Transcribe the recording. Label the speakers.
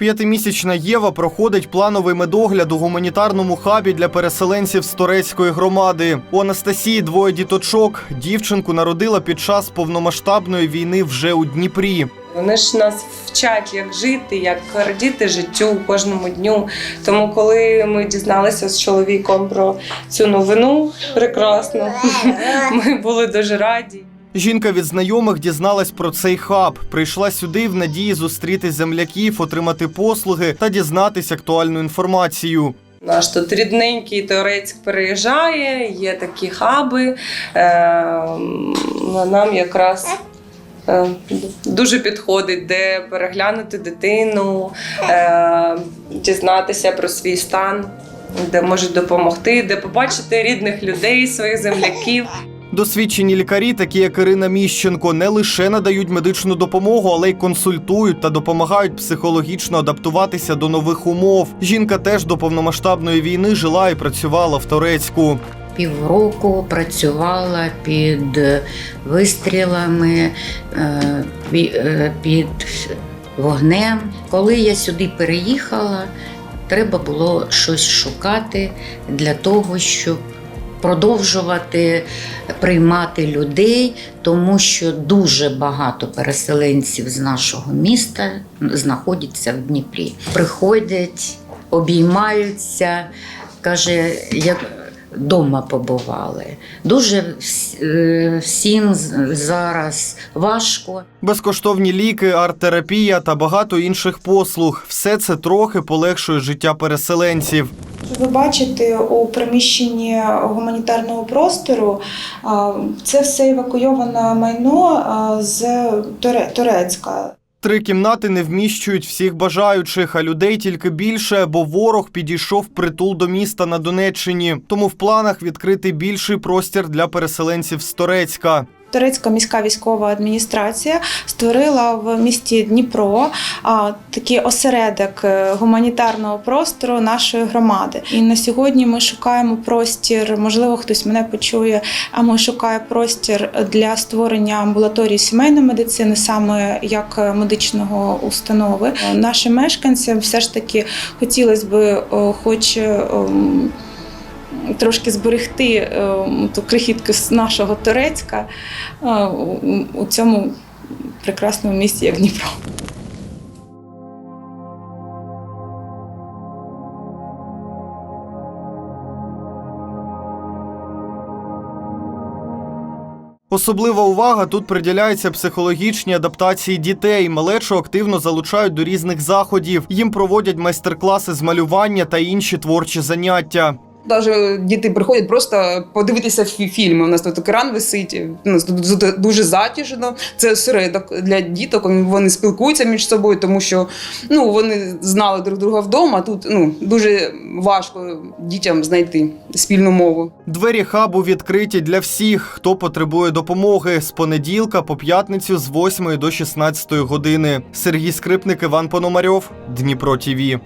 Speaker 1: П'ятимісячна Єва проходить плановий медогляд у гуманітарному хабі для переселенців з Торецької громади. У Анастасії двоє діточок. Дівчинку народила під час повномасштабної війни вже у Дніпрі.
Speaker 2: Вони ж нас вчать, як жити, як радіти життю кожному дню. Тому, коли ми дізналися з чоловіком про цю новину прекрасну, ми були дуже раді.
Speaker 1: Жінка від знайомих дізналась про цей хаб. Прийшла сюди в надії зустріти земляків, отримати послуги та дізнатись актуальну інформацію.
Speaker 2: Наш тут рідненький Торецьк переїжджає, є такі хаби. Е, нам якраз е, дуже підходить, де переглянути дитину, е, дізнатися про свій стан, де можуть допомогти, де побачити рідних людей, своїх земляків.
Speaker 1: Досвідчені лікарі, такі як Ірина Міщенко, не лише надають медичну допомогу, але й консультують та допомагають психологічно адаптуватися до нових умов. Жінка теж до повномасштабної війни жила і працювала в Торецьку.
Speaker 3: Півроку працювала під вистрілами, е, е, під вогнем. Коли я сюди переїхала, треба було щось шукати для того, щоб продовжувати приймати людей, тому що дуже багато переселенців з нашого міста знаходяться в Дніпрі. Приходять, обіймаються, каже, як дома побували. Дуже е, всім зараз важко.
Speaker 1: Безкоштовні ліки, арт-терапія та багато інших послуг. Все це трохи полегшує життя переселенців.
Speaker 4: Ви бачите у приміщенні гуманітарного простору це все евакуйоване майно з Турецька.
Speaker 1: Три кімнати не вміщують всіх бажаючих, а людей тільки більше, бо ворог підійшов притул до міста на Донеччині. Тому в планах відкрити більший простір для переселенців з Торецька.
Speaker 4: Турецька міська військова адміністрація створила в місті Дніпро такий осередок е, гуманітарного простору нашої громади. І на сьогодні ми шукаємо простір. Можливо, хтось мене почує. А ми шукаємо простір для створення амбулаторії сімейної медицини, саме як е, медичного установи. Е, Нашим мешканцям все ж таки хотілося б, хоч. Ем, Трошки зберегти е, ту крихітку з нашого Турецька е, у цьому прекрасному місті, як Дніпро.
Speaker 1: Особлива увага тут приділяється психологічній адаптації дітей. Малечу активно залучають до різних заходів. Їм проводять майстер-класи з малювання та інші творчі заняття.
Speaker 5: Даже діти приходять просто подивитися фільми. У нас тут екран висить, у нас тут дуже затяжно. Це осередок для діток. Вони спілкуються між собою, тому що ну, вони знали друг друга вдома. Тут ну, дуже важко дітям знайти спільну мову.
Speaker 1: Двері хабу відкриті для всіх, хто потребує допомоги з понеділка по п'ятницю з 8 до 16 години. Сергій Скрипник, Іван Пономарьов, Дніпро ТІВІ.